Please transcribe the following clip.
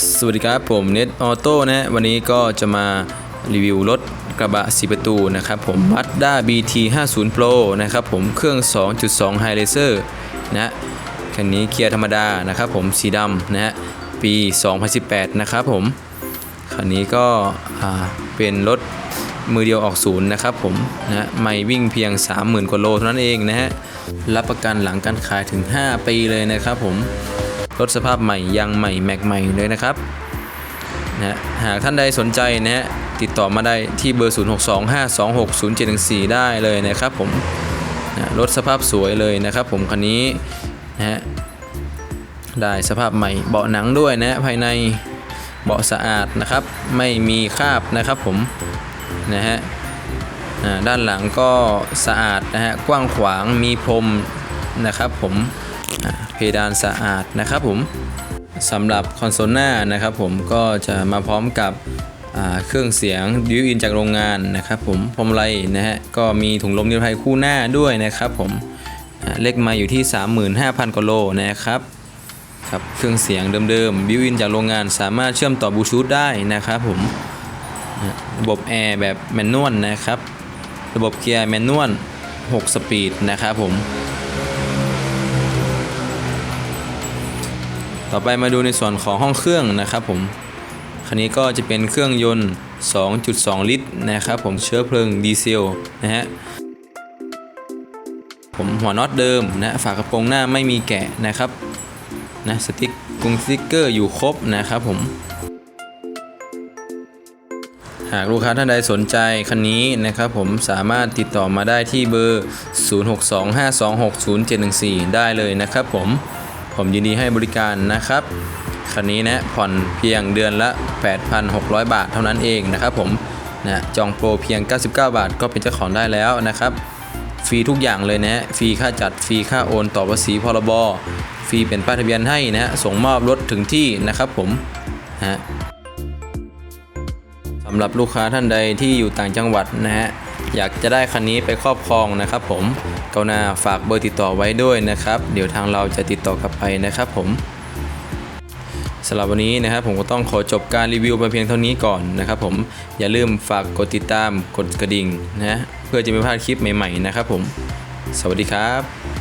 สวัสดีครับผมเน็ตออโต้นะฮะวันนี้ก็จะมารีวิวรถกระบะ 4 ประตูนะครับผม Mazda BT 50 Pro นะครับผมเครื่อง 2.2 High Racer นะฮะคันนี้เกียร์ธรรมดานะครับผมสีดำนะฮะปี 2018 นะครับผม คันนี้ก็เป็นรถมือเดียวออกศูนย์นะครับผมนะฮะไม่วิ่งเพียง 30,000กว่าโลเท่านั้นเองนะฮะรับประกันหลังการขายถึง 5 ปีเลยนะครับผม รถสภาพใหม่ยางใหม่แม็กใหม่เลยนะครับนะฮะหากท่านใดสนใจนะฮะติดต่อมาได้ที่เบอร์ 0625260714 ได้เลยนะครับผมนะรถสภาพสวยเลยนะครับผมคันนี้นะฮะได้สภาพใหม่เบาะหนังด้วยนะฮะภายในเบาะสะอาดนะครับไม่มีคราบนะครับผมนะฮะด้านหลังก็สะอาดนะฮะกว้างขวางมีพรมนะครับผม เพดานสะอาดนะครับผมสำหรับคอนโซลหน้านะครับผมก็จะมาพร้อมกับเครื่องเสียงดิวอินจากโรงงานนะครับผมพรมไรนะฮะก็มีถุงลมนิรภัยคู่หน้าด้วยนะครับผมเลขมาอยู่ที่ 35,000กว่าโลนะครับครับเครื่องเสียงเดิมๆบิวอินจากโรงงานสามารถเชื่อมต่อบลูทูธได้นะครับผมระบบแอร์แบบแมนนวลนะครับ ระบบเกียร์แมนนวล6 สปีดนะครับผม ต่อไปมาดูในส่วนของห้องเครื่องนะครับผมคันนี้ก็จะเป็นเครื่องยนต์ 2.2 ลิตรนะครับผมเชื้อเพลิงดีเซลนะฮะผมหัวน็อตเดิมนะฝากระโปรงหน้าไม่มีแกะนะครับนะสติ๊กกรุงสติ๊กเกอร์อยู่ครบนะครับผม หากลูกค้าท่านใดสนใจคันนี้นะครับผมสามารถติดต่อมาได้ที่เบอร์ 0625260714 ได้เลยนะครับผม ผมยินดีให้บริการนะครับคันนี้นะผ่อนเพียงเดือนละ 8,600 บาทเท่านั้นเองนะครับผมนะจองโปรเพียง 99 บาท ก็เป็นเจ้าของได้แล้วนะครับฟรีทุกอย่างเลยนะฟรีค่าจัดฟรีค่าโอนต่อภาษีพรบฟรีเป็นป้ายทะเบียนให้นะฮะส่งมอบรถถึงที่นะครับผมฮะสำหรับลูกค้าท่านใดที่อยู่ต่างจังหวัดนะฮะ อยากจะได้คันนี้ไปครอบครองนะครับผมกรุณาฝากเบอร์ติดต่อไว้ด้วยนะครับ เดี๋ยวทางเราจะติดต่อกลับไปนะครับผมสำหรับวันนี้นะครับผมก็ต้องขอจบการรีวิวไปเพียงเท่านี้ก่อนนะครับผมอย่าลืมฝากกดติดตามกดกระดิ่งนะเพื่อจะไม่พลาดคลิปใหม่ๆนะครับผม สวัสดีครับ